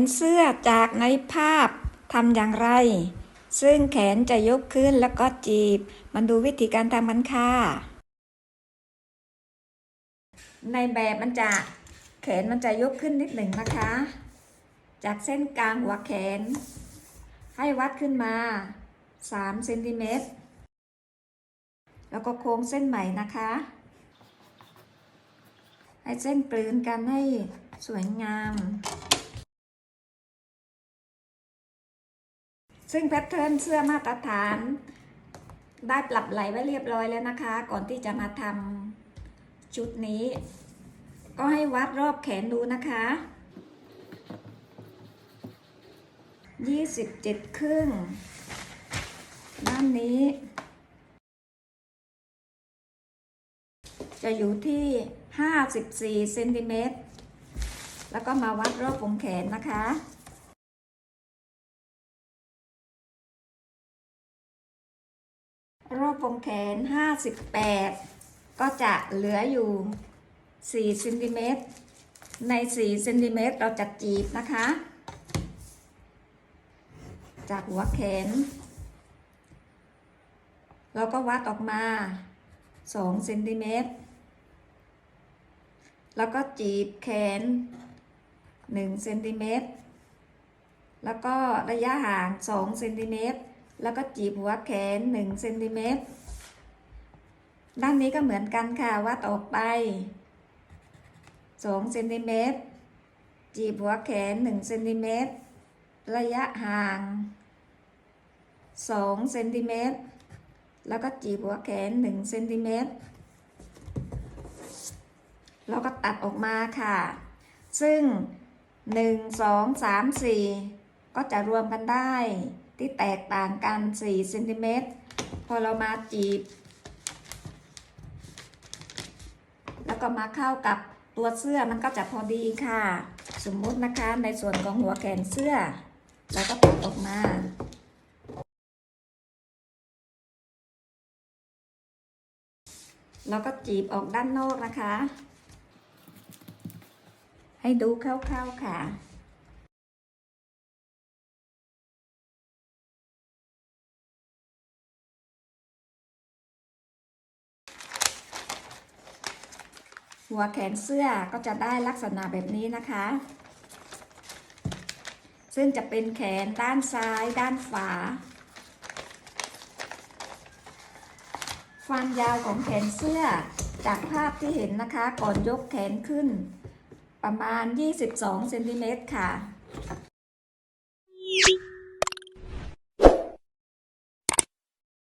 นเสื้อจากในภาพทำอย่างไร ซึ่งแขนจะยกขึ้นแล้วก็จีบ มันดูวิธีการทำมันค่ะ ในแบบมันจะแขนมันจะยกขึ้นนิดหนึ่งนะคะ จากเส้นกลางหัวแขน ให้วัดขึ้นมา3เซนติเมตรแล้วก็โค้งเส้นใหม่นะคะ ให้เส้นกลืนกันให้สวยงาม ซึ่งแพทเทิร์นเสื้อมาตรฐาน ได้ปรับไหลไว้เรียบร้อยแล้วนะคะ ก่อนที่จะมาทำชุดนี้ ก็ให้วัดรอบแขนดูนะคะ27ครึ่ง ด้านนี้ จะอยู่ที่54เซนติเมตร แล้วก็มาวัดรอบวงแขนนะคะ รอบวงแขน 58 ก็จะเหลืออยู่4เซนติเมตรใน4เซนติเมตรเราจะจีบนะคะ จากหัวแขน เราก็วัดออกมา2เซนติเมตรแล้วก็จีบแขน1เซนติเมตรแล้วก็ระยะห่าง2เซนติเมตร แล้วก็จีบหัวแขน1เซนติเมตร ด้านนี้ก็เหมือนกันค่ะวัดออกไป2เซนติเมตร จีบหัวแขน1เซนติเมตร ระยะห่าง2เซนติเมตร แล้วก็จีบหัวแขน1เซนติเมตร เราก็ตัดออกมาค่ะ ซึ่ง 1 2 3 4 ก็จะรวมกันได้ ที่แตกต่างกัน4เซนติเมตรพอเรามาจีบ แล้วก็มาเข้ากับตัวเสื้อมันก็จะพอดีค่ะ สมมุตินะคะในส่วนของหัวแขนเสื้อ เราก็ตัดออกมาแล้วก็จีบออกด้านนอกนะคะ ให้ดูคร่าวๆค่ะ หัวแขนเสื้อก็จะได้ลักษณะแบบนี้นะคะ ซึ่งจะเป็นแขนด้านซ้าย ด้านขวาความยาวของแขนเสื้อจากภาพที่เห็นนะคะ ก่อนยกแขนขึ้น ประมาณ 22 เซนติเมตรค่ะ